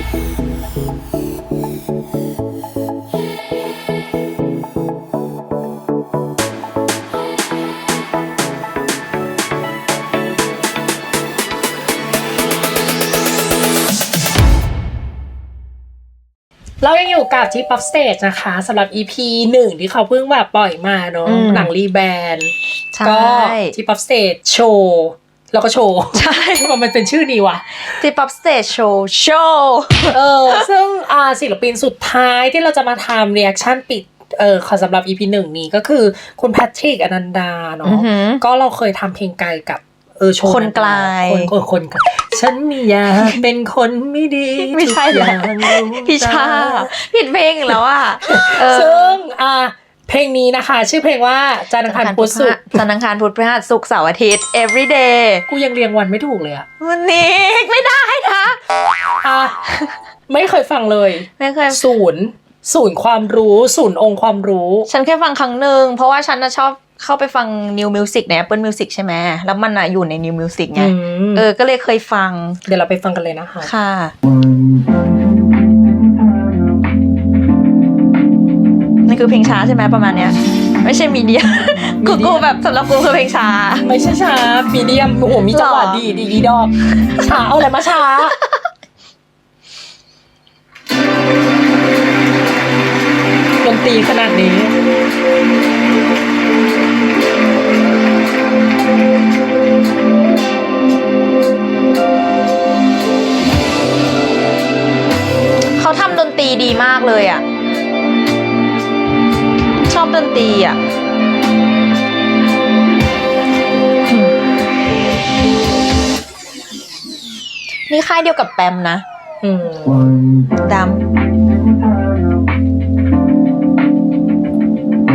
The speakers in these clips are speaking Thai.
เรายังอยู่กับที่ Pop Stage นะคะสำหรับ EP หนึ่งที่เขาเพิ่งแบบปล่อยมาเนาะอืมหนังรีแบรนด์ใช่ ก็ที่ Pop Stage โชว์ แล้วก็โชว์ ใช่มันเป็นชื่อนี้วะที่ป๊อปสเตจโชว์โชว์เออ ซึ่งอ่าศิลปินสุดท้ายที่เราจะมาทำเรีแอคชั่นปิดเออขอสำหรับ EP หนึ่งนี้ก็คือคุณแพทริกอนันดาเนาะก็เราเคยทำเพลงไกลกับเออโชว์คนไกลคนคนคนไกลฉันไมีอยากเป็นคนไม่ดีไม่ใช่ทุกแล้อวย่างรู้พี่ชาตผิดเพลงอีกแล้วอะเออซึ่งอ่า เพลงนี้นะคะ ชื่อเพลงว่าจันทร์อังคารพุธศุกร์จันทร์อังคารพุธพฤหัสศุกร์เสาร์อาทิตย์ every day กูยังเรียงวันไม่ถูกเลยอะวันนี้ไม่ได้นะอะไม่เคยฟังเลย ไม่เคย ศูนย์ศูนย์ความรู้ ศูนย์องค์ความรู้ ฉันแค่ฟังครั้งหนึ่งเพราะว่าฉันน่ะชอบเข้าไปฟัง new music ใน Apple Music ใช่ไหมแล้วมันอะอยู่ใน new music ไง อืม เออ ก็เลยเคยฟัง เดี๋ยวเราไปฟังกันเลยนะคะ ค่ะนี่ คือเพลงช้าใช่ไหมประมาณเนี้ย ไม่ใช่มีเดียกูกูแบบสำหรับกูคือเพลงช้า ไม่ใช่ช้ามีเดียมโอ้โหมีจังหวะหรอดีดีดีดอก ช้าเอาอะไรมาช้าดนตรีขนาดนี้เขาทำดนตรีดีมากเลยอะชอบดน ตรีอะนี่ค่ายเดียวกับแปมนะ อืมดำ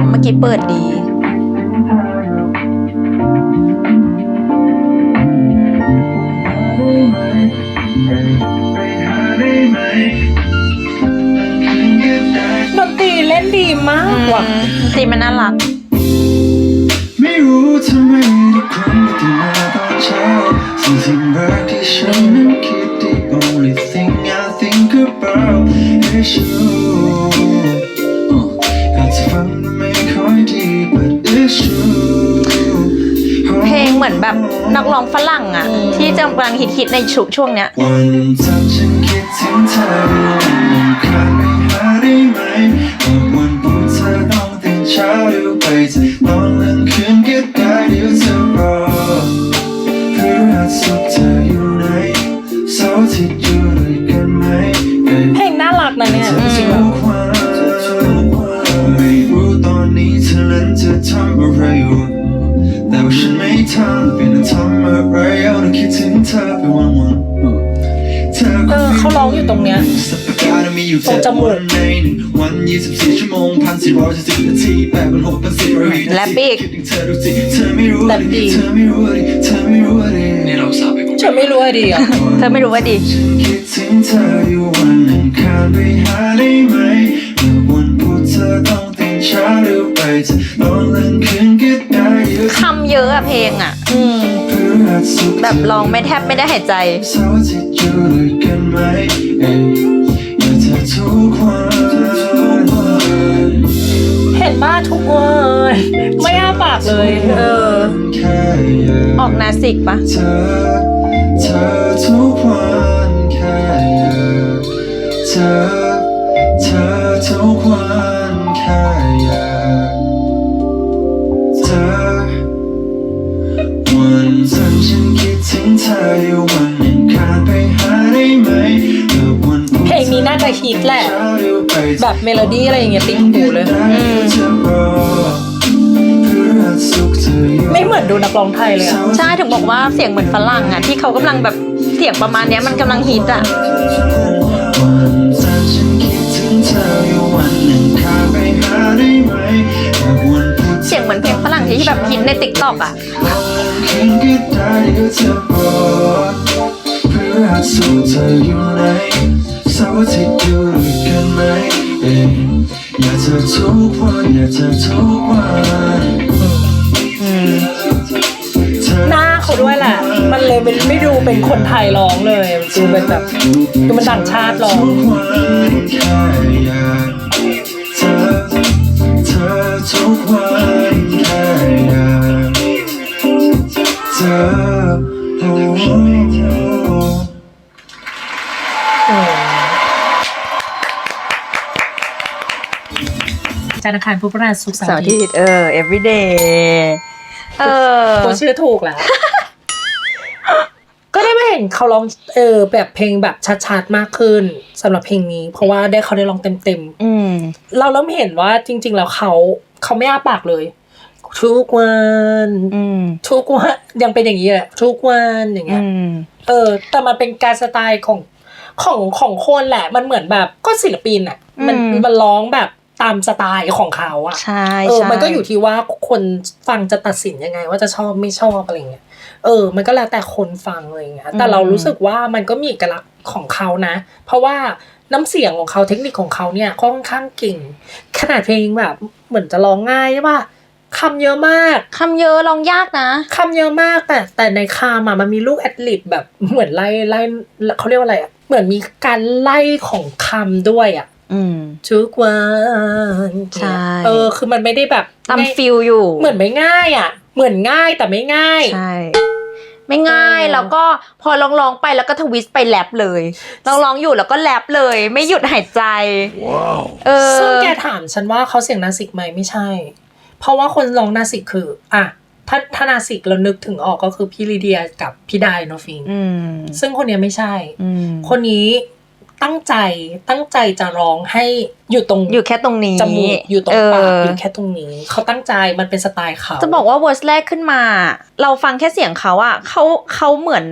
เมื่อกี้เปิดดีด เล่นดีมากว่ะสีมันน่ารัก ไม่รู้ทำไมทุกครั้งที่มาตอนเช้าสิ่งที่งแรกที่ฉันนั้นคิด The only thing I think about is you อาจจะฟังไม่ค่อยดี but it's true เพลงเหมือนแบบนักร้องฝรั่งอะ ที่จะกำลังฮิตๆในชุช่วงเนี้ย วันจันทร์ฉันคิดถึงเธอ เธอนั้นจะทำอะไรอยู่แต่ว่าฉันไม่ทำเป็นทำอะไรเอาแต่คิดถึงเธอไปวันวันๆเธอเออเขาร้องอยู่ตรงเนี้ยสัปดาห์หนึ่งมีอยู่ตรงเจ็ดจมูกวันในหนึ่งวันยี่สิบสี่ชั่วโมงพันสี่ร้อยเจ็ดสิบนาทีแปดพันหกพันสี่ร้อยแรปอีกคิดถึงเธอดูสิเธอไม่รู้แรปอีกเธอไม่รู้ดิเธอไม่รู้ดินี่เราสาวไปหมดฉันไม่รู้อะดีอะเธอไม่รู้ว่าดีฉันคิดถึงเธออยู่วันอังคารไปหาได้ไหมเมื่อวันพุธเธอต้องตื่นเช้าเร็วไปจะนอนกลางคืนก็ได้เดี๋ยวคำเยอะอะเพลงอะอืมพฤหัสศุกร์แบบร้องไม่แทบไม่ได้หายใจ เสาร์อาทิตย์อยู่ด้วยกันไหมเอ้ยอยากเธอทุกวันเห็นมากทุกวันไม่อ้าปากเลย เออ แค่อยาก ออกนาสิกปะ เธอเธอทุกวันแค่อยากเธอเธอ ธออยู่วันอังคารไปหาได้ไหมเมื่อวันพุธเพลงนี้น่าจะฮิตแหละ เช้าเร็วไปแบบเมโลดี้อะไรอย่างเงี้ยติดหูเลยไม่เหมือนดูนักร้องไทยเลยอะใช่ถึงบอกว่าเสียงเหมือนฝรั่งอะที่เขากำลังแบบเสียงประมาณเนี้ยมันกำลังฮิตอะเสียงเหมือนเพลงฝรั่งที่แบบฮิตในติ๊กต็อกอะเสาร์อาทิตย์อยู่ด้วยกันไหมอยากเธอทุกวันอยากเธอทุกวันหน้าเขาด้วยแหละ มันเลยมันไม่ดูเป็นคนไทยร้องเลยดูเป็นแบบดูมันต่างชาติร้องทุกวันแค่อยากเธอ จันทร์อังคารพุธพฤหัสศุกร์เสาเสาร์ร์อาอาทิทิตย์ตย์เออ everyday เออตัวชื่อถูกแล้ว ก็ได้มาเห็นเขาร้องเออแบบเพลงแบบชัดๆมากขึ้นสำหรับเพลงนี้ เพราะว่าได้เขาได้ร้องเต็มอืม ๆ เราเริ่มเห็นว่าจริง ๆ แล้วเขาเขาไม่อ้าปากเลย ทุกวันอืม ทุกวันยังเป็นอย่างนี้แหละทุกวันอย่างเงี้อืย ม เออ แต่มันเป็นการสไตล์ของของของคนแหละ มันเหมือนแบบก็ศิลปินอะ มันอืม มันร้องแบบ ตามสไตล์ของเขาอะใช่เออใช่มันก็อยู่ที่ว่าคนฟังจะตัดสินยังไง ว่าจะชอบไม่ชอบอะไรเงี้ยเออ มันก็แล้วแต่คนฟังอะไรเงี้ยแต่เรารู้สึกว่ามันก็มีเอกลักษณ์ของเขานะ เพราะว่าน้ำเสียงของเขาเทคนิคของเขาเนี่ยค่อนข้างเก่งขนาดเพลงแบบเหมือนจะร้องง่ายใช่ป่ะคำเยอะมาก คำเยอะลองยากนะคำเยอะมากแต่แต่ในคำอะมันมีลูกแอดลิบแบบเหมือนไล่ไล่เขาเรียกว่าอะไรอะเหมือนมีการไล่ของคำด้วยอะ อืม ทุกวันใช่ เออ คือมันไม่ได้แบบตามไม่ฟิลอยู่ เหมือนไม่ง่ายอะเหมือนง่ายแต่ไม่ง่ายใช่ไม่ง่ายเออแล้วก็พอร้องร้องๆไปแล้วก็ทวิสต์ไปแรปเลยร้องร้องๆอยู่แล้วก็แรปเลย ไม่หยุดหายใจเออซึ่งแกถามฉันว่าเขาเสียงนาสิกไหมไม่ใช่ เพราะว่าคนร้องนาสิกคือ อะถ้าถ้านาสิกเรานึกถึงออกก็คือพี่ลีเดียกับพี่ไดโนฟิงอืมซึ่งคนเนี้ยไม่ใช่อืมคนนี้ ตั้งใจตั้งใจจะร้องให้อยู่ตรงอยู่แค่ตรงนี้จมูกอยู่ตรงปากเอยู่แค่ตรงนี้ เขาตั้งใจมันเป็นสไตล์เขาจะบอกว่าเวอร์สแรกขึ้นมา เราฟังแค่เสียงเขาอะเขาเขาเหมือน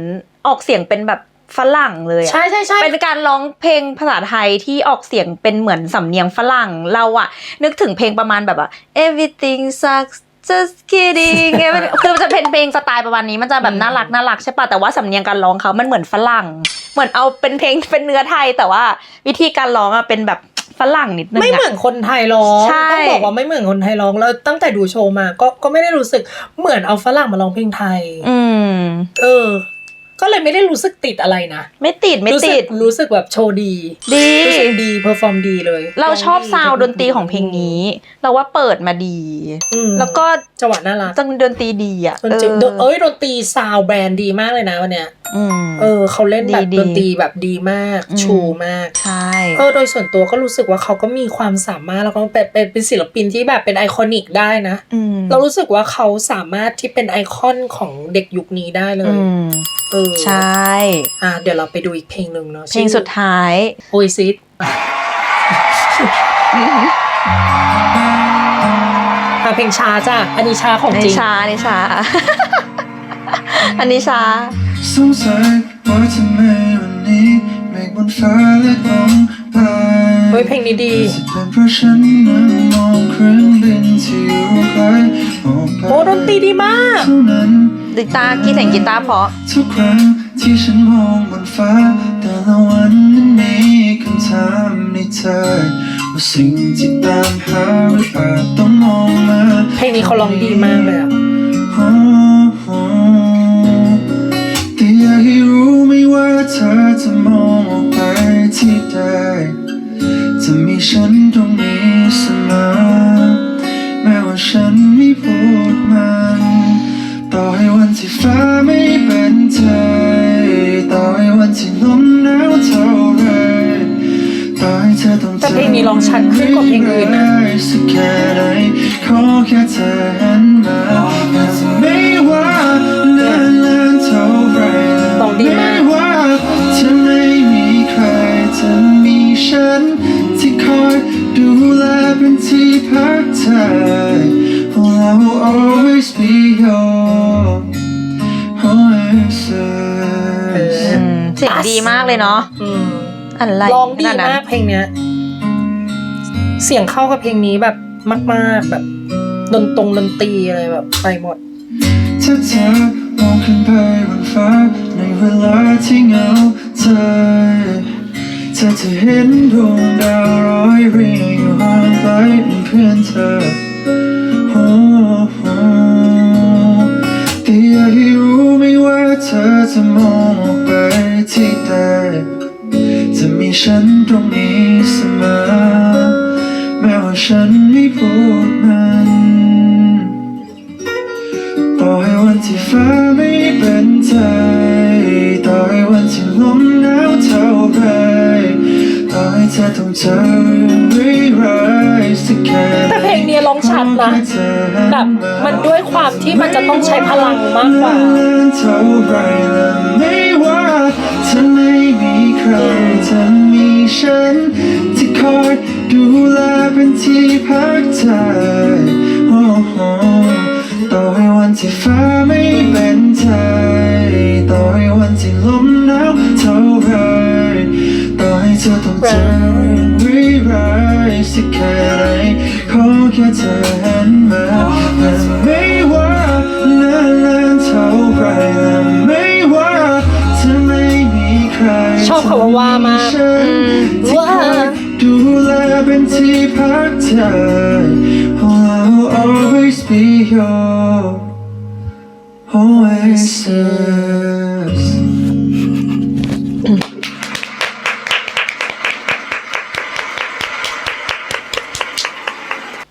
ออกเสียงเป็นแบบฝรั่งเลยอะใช่ใช่ใช่เป็นการร้องเพลงภาษาไทยที่ออกเสียงเป็นเหมือนสำเนียงฝรั่งเราอะนึกถึงเพลงประมาณแบบว่า everything sucks just kidding everything คือมันจะเป็นเพลงสไตล์ประมาณนี้มันจะแบบน่ารักน่ารักใช่ปะแต่ว่าสำเนียงการร้องเขามันเหมือนฝรั่ง เหมือนเอาเป็นเพลงเป็นเนื้อไทย แต่ว่าวิธีการร้องอะเป็นแบบฝรั่งนิดนึงไม่เหมือะอนคนไทยร้องใช่ต้องบอกว่าไม่เหมือนคนไทยร้องแล้วตั้งแต่ดูโชว์มาก็ก็ไม่ได้รู้สึกเหมือนเอาฝรั่งมาร้องเพลงไทย อืมเออ ก็เลยไม่ได้รู้สึกติดอะไรนะ ไม่ติดไม่รู้สึติกดรู้สึกแบบโชว์ดี ดีรู้สึกดีเพอร์ฟอร์มดีเลย เราชอบร้ซาวด์ดดีนตรีของเพลงนี้ เราว่าเปิดมาดีอืมแล้วก็จังหวะน่ารักจังดนตรีดีอะดนตรีเอ้ยดนตรีซาวด์แบรนด์ดีมากเลยนะวันเนี้ยอืมเออเขาเล่นแบบดีๆดนตรีแบบดีมากอืมชูมากใช่เออโดยส่วนตัวก็รู้สึกว่าเขาก็มีความสามารถแล้วก็เป็นเป็นเป็นศิลปินที่แบบเป็นไอคอนิกได้นะอืมเรารู้สึกว่าเขาสามารถที่เป็นไอคอนของเด็กยุคนี้ได้เลยอืม เออใช่ อะเดี๋ยวเราไปดูอีกเพลงหนึ่งเนาะเพลงสุดท้ายโอยซิดอะเพลงช้าจ้ะอันนี้ช้าของในจริงชาในชาอันนี้ชาสงสัยว่าทำไมวันนี้เมฆบนฟ้าเล็กลงไปเฮ้ยเพลงนี้ดีจะเป็นเพราะฉันนั้นมองเครื่อง กีตาร์กีเสียงกีตาร์เพราะทุกครั้งที่ฉันมองบนฟ้า แต่ละวันนั้นมีคำถามในใจว่าสิ่งที่ตามหาหรืออาจต้องมองมาเพลงนี้เขาร้องดีมากเลยอะโอ้โหแต่อยากให้รู้ไม่ว่าเธอจะมองออกไปที่ใดจะมีฉันตรงนี้เสมอแม้ว่าฉันไม่พูดมันต่อให้วัน ที่ฟ้าไม่เป็นใจต่อให้วันที่ลมหนาวเท่าไรต่อให้เธอต้องแต่เพลงนี้ร้องชัดขึ้นกว่าเพลงอื่นนะ สักแค่ไหนขอแค่เธอหันมาไม่ว่าเลื่อนเลื่อนเท่าไรร้องดีมาก ไม่ว่าจะไม่มีใครจะมีฉัน ที่คอยดูแลเป็นที่พักใจ I will always be yours. งดีมากเลยเนาะอืมอะไรร้องดีขนนั้นมากเพลงเนี้ย เสียงเข้ากับเพลงนี้แบบมาก ๆ แบบดนตรงดนตรีอะไรแบบไปหมดถ้าเธอมองขึ้นไปบนฟ้าในเวลาที่เหงาใจเธอจะเห็นดวงดาวร้อยเรียงอยู่ห่างไกลเป็นเพื่อนเธอโอ้โหแต่อยากให้รู้ไม่ว่าเธอจจะมองออกไป ที่ใดจะมีฉันตรงนี้เสมอ แม้ว่าฉันไม่พูดมันต่อให้วันที่ฟ้าไม่เป็นใจต่อให้วันที่ลมหนาวเท่าไรต่อให้เธอต้องเจอเรื่องร้ายๆสักแค่แต่เพลงนี้ร้องชัดนะ แบบมันด้วยความที่มันจะต้องใช้พลังมากกว่า เท่าไรและไม่ ใครจะมีฉัน ที่คอยดูแลเป็นที่พักใจโอ้โหต่อให้วันที่ฟ้าไม่เป็นใจต่อให้วันที่ลมหนาวเท่าไรต่อให้เธอต้องเจอเรื่องร้ายสักแค่ไหนขอแค่เธอหันมา ชอบคำว่าว่ามากจะฉันที่คอยดูแลเป็นที่พักใจ I'll always be your oasis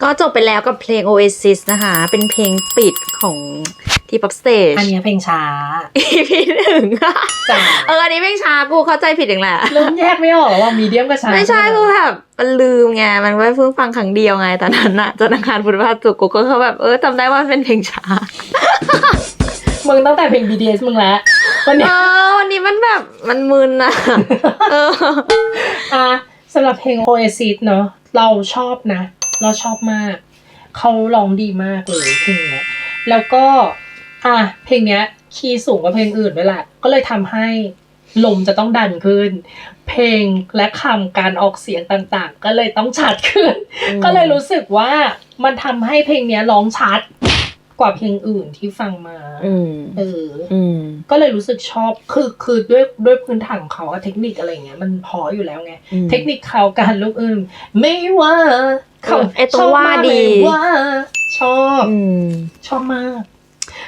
ก็จบไปแล้วกับเพลง Oasis นะคะ เป็นเพลงปิดของ ที่ Pop Stage อันเนี้ยเพลงช้า EP หนึ่งอะจ้ะเอออันนี้เพลงช้ากูเข้าใจผิดเองแหละ เริ่มแยกไม่ออกแล้วว่ามีเดียมกับช้าไม่ใช่กูแบบมันลืมไง มันไม่เพิ่งฟังครั้งเดียวไงตอนนั้นอะจนอังคารพุธพฤหัสศุกร์กูก็เขาแบบเออจำได้ว่ามันเป็นเพลงช้า มึงตั้งแต่เพลง BTS มึงแล้ววันเอนี้อวันนี้มันแบบมันมึนอะเอออะสำหรับเพลง Oasis เนอะเราชอบนะ เราชอบมาก เขาร้องดีมากเลยเพลงเนี้ยแล้วก็ อะเพลงเนี้ย คีย์สูงกว่าเพลงอื่นด้วยแหละก็เลยทำให้ลมจะต้องดันขึ้น เพลงและคำการออกเสียงต่างๆ ก็เลยต้องชัดขึ้นอืมก็เลยรู้สึกว่ามันทำให้เพลงเนี้ยร้องชัดกว่าเพลงอื่นที่ฟังมาอืมเอออืมก็เลยรู้สึกชอบ คือ คือด้วยด้วยพื้นฐานของเขาอะเทคนิคอะไรเงี้ย มันพออยู่แล้วไงอืมเทคนิคเขาการลูกอื่น ไม่ว่าเขาเออไอ้ตรงชอบว่ามกดีเลยว่าชอบอืมชอบมาก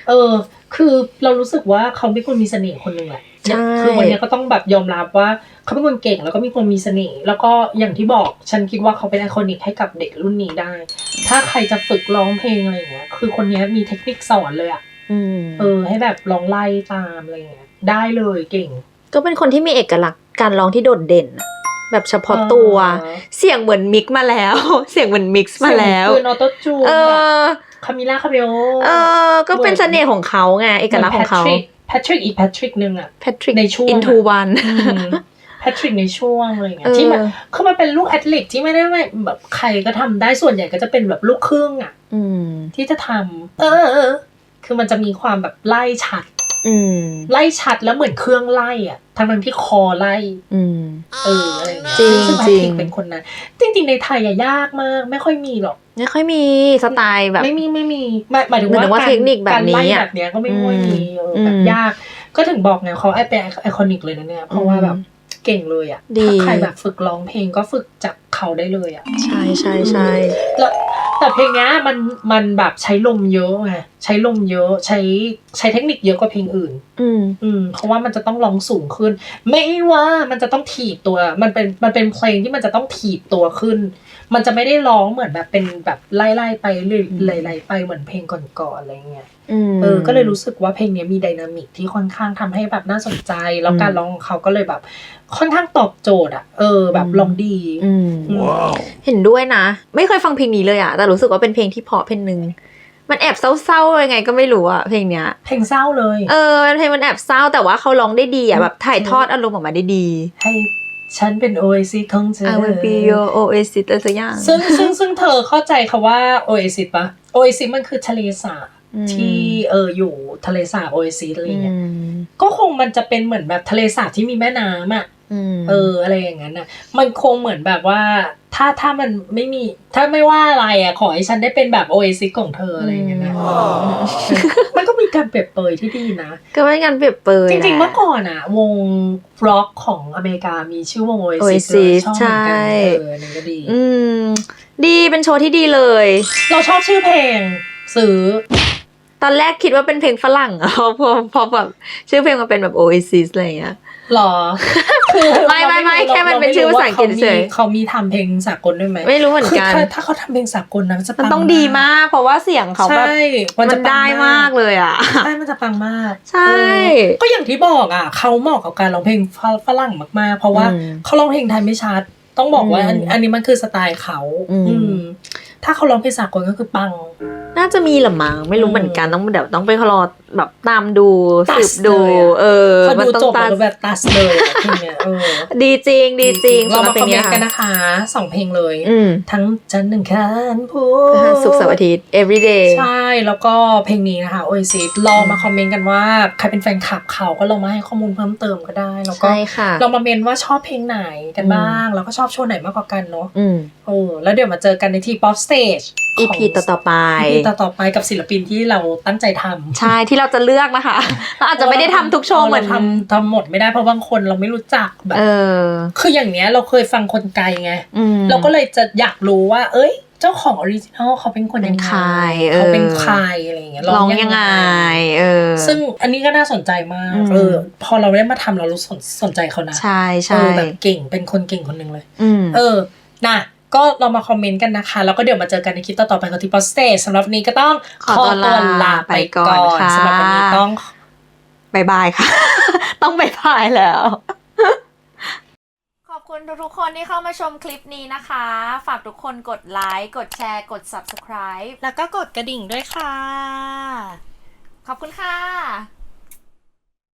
เออ คือเรารู้สึกว่าเขาเป็นคนมีเสน่ห์คนหนึ่งแหละใช่คือวันเนี้ยก็ต้องแบบยอมรับว่าเขาเป็นคนเก่งแล้วก็มีคนมีเสน่ห์แล้วก็อย่างที่บอกฉันคิดว่าเขาเป็นไอคอนิกให้กับเด็กรุ่นนี้ได้ ถ้าใครจะฝึกร้องเพลงอะไรเงี้ย คือคนเนี้ยมีเทคนิคสอนเลยอะอืมเออ ให้แบบลองไล่ตามอะไรเงี้ยได้เลยเก่ง ก็เป็นคนที่มีเอกลักษณ์การร้องที่โดดเด่นอะแบบเฉพาะตัวเออเสียงเหมือนมิกซ์มาแล้ว เสียงเหมือนมิกซ์มาแล้วคือออโต้จูนเออ คามิล่าคาเบลเออ ก็เป็นเสน่ห์ของเขาไง เอกลักษณ์ของเขาแพทริกอีกแพทริกหนึ่งอะแพทริกในช่วงอินทูวันแพทริกในช่วงอะไรเงี้เอยอที่มันคือมันเป็นลูกแอตเลติกที่ไม่ได้ไม่แบบใครก็ทำได้ส่วนใหญ่ก็จะเป็นแบบลูกครึ่งอะอืมที่จะทำเออเออ คือมันจะมีความแบบไล่ชัดอืมไล่ชัดแล้วเหมือนเครื่องไล่อะทั้งนั้นที่คอไล่อืมเอออะไรเงี้ยจริงซึ่งแพจริทริกงเป็นคนนั้นจริง ๆ ในไทยอะยากมาก ไม่ค่อยมีหรอก ไม่ค่อยมีสไตล์แบบ ไม่มีไม่มีหมายหมายถึงหมายถึงว่าว่าเทคนิคแบบนี้การไล่อะแบบเนี้ยก็ไม่ค่อยมีเอออมแบบยาก ก็ถึงบอกไงเขาไอเป็นไอคอนิกเลยนะเนี่ย เพราะว่าแบบเก่งเลยอะดีถ้าใครแบบฝึกร้องเพลงก็ฝึกจากเขาได้เลยอะ ใช่ใช่ใช่แล้วแต่เพลงเนี้ยมันมันแบบใช้ลมเยอะไงใช้ลมเยอะใช้ใช้เทคนิคเยอะกว่าเพลงอื่น อืมอืมเพราะว่ามันจะต้องร้องสูงขึ้น ไม่ว่ามันจะต้องถีบตัว มันเป็นมันเป็นเพลงที่มันจะต้องถีบตัวขึ้น มันจะไม่ได้ร้องเหมือนแบบเป็นแบบไล่ๆไปเรื่อยๆไล่ๆไปเหมือนเพลงก่อนๆอะไรเงี้ยอืมเออ ก็เลยรู้สึกว่าเพลงเนี้ยมีไดนามิกที่ค่อนข้างทำให้แบบน่าสนใจ แล้วอืมการร้องของเขาก็เลยแบบ ค่อนข้างตอบโจทย์อะ เออ แบบอืมร้องดีอืมเห็นด้วยนะ ไม่เคยฟังเพลงนี้เลยอะแต่รู้สึกว่าเป็นเพลงที่เพราะเพลงหนึ่งมันแอบเศร้าๆยังไงก็ไม่รู้อะเพลงเนี้ย เพลงเศร้าเลย เออเพลงมันแอบเศร้าแต่ว่าเขาร้องได้ดีอะแบบถ่ายทอดอารมณ์ออกมาได้ดี ให้ ฉันเป็นโอเอซิของเธอ I will be your oasis อะไรสักอย่าง ซึ่งซึ่งซึ่งเธอเข้าใจคาว่าโอเอซิสปะโอเอซิสมันคือทะเลสาบอืมที่เอออยู่ทะเลสาบโอเอซิสอะไรอืเงี้ยมก็คงมันจะเป็นเหมือนแบบทะเลสาบที่มีแม่น้ำอะอืม เอออะไรอย่างนั้นน่ะ มันคงเหมือนแบบว่า ถ้าถ้ามันไม่มี ถ้าไม่ว่าอะไรอะ ขอให้ฉันได้เป็นแบบโอเอซิสของเธออะไรอย่างเงี้ยนะเออมันก็มีการเปรียบเปรยที่ดีนะ ก็เป็นการเปรียบเปรยจริงๆแหละเมื่อก่อนอะ วงร็อกของอเมริกามีชื่อวงโอเอซิส Oasis ชอบเหมือนกันใช่เออนั่นก็ดี อืม ดีเป็นโชว์ที่ดีเลย เราชอบชื่อเพลง ซื้อตอนแรกคิดว่าเป็นเพลงฝรั่งอะพอพอพอแบบชื่อเพลงมันเป็นแบบ Oasis อะไรอย่างเงี้ย หรอไม่ไม่ไม่แค่มันเป็นชื่อภาษาอังกฤษเฉยเขามีทำเพลงสากลด้วยไหมไม่รู้เหมือนกันคือถ้าถ้าเขาทำเพลงสากลนะมันจะมันปัต้องดีมาก เพราะว่าเสียงเขาแบบใช่มันจะปังได้มากเลยอะใช่มันจะปังมาก ใช่เออก็อย่างที่บอกอะเขาเหมาะกับการร้องเพลงฝฝรั่งมากๆ เพราะว่าอืมเขาร้องเพลงไทยไม่ชัด ต้องบอกว่าอันอืมอันนี้มันคือสไตล์เขาอืมอืมถ้าเขาร้องเพลงสากลก็คือปัง น่าจะมีหรือมั้งไม่รู้เหมือนกันต้องเดี๋ยวต้องไปรอแบบตามดูตัสืดบดูเลยอะเออพอมันดูต้อจงบตาแล้วแบบตัดเลยอะเพลงเนี้ยเออดีจริงดีจริงเรามาสำหคอมเมพลนต์กันนะคะสองเพลงเลยอืมทั้งจันทร์หนึ่งคันพูสุกร์เสาร์อาทิตย์ everyday ใช่แล้วก็เพลงนี้นะคะโอเอซิลองมาคอมเมนต์กันว่าใครเป็นแฟนคลับเขาก็ลองมาให้ข้อมูลเพิ่มเติมก็ได้ แล้วก็ใช่ค่ะลองมาเมนว่าชอบเพลงไหนกันบ้าง แล้วก็ชอบโชว์ไหนมากกว่ากันเนาะอืมโอ้แล้วเดี๋ยวมาเจอกันในที่ Pop Stage EP ต่ อๆไป EP ต่อๆไปกับศิลปินที่เราตั้งใจทำใช่ที่เราจะเลือกนะคะ เราอาจจะไม่ได้ทำทุกโชว์เหมือน ราทำทำหมดไม่ได้เพราะบางคนเราไม่รู้จักแบบ เออ คืออย่างเนี้ยเราเคยฟังคนไกลไง อืม เราก็เลยจะอยากรู้ว่า เอ้ย เจ้าของออริจินอลเขาเป็นคนยังเป็นใครไงเออ เขาเป็นใครอะไรอย่างเงี้ยร้องยังไง เออ ซึ่งอันนี้ก็น่าสนใจมากอืม เออพอเราได้มาทำเรารู้สนสนใจเขานะใช่เอใช่อแบบเก่งเป็นคนเก่งคนหนึ่งเลย อืม เออ น่ะ ก็เรามาคอมเมนต์กันนะคะ แล้วก็เดี๋ยวมาเจอกันในคลิปต่อๆไปของที่ Post Stage สำหรับวันนี้ก็ต้องขอตัวลาไปก่อนค่ะสำหรับวันนี้ต้องบายบายค่ะ ต้องบายบายแล้ว ขอบคุณทุกๆคนที่เข้ามาชมคลิปนี้นะคะ ฝากทุกคนกดไลค์ กดแชร์ กด subscribe แล้วก็กดกระดิ่งด้วยค่ะ ขอบคุณค่ะ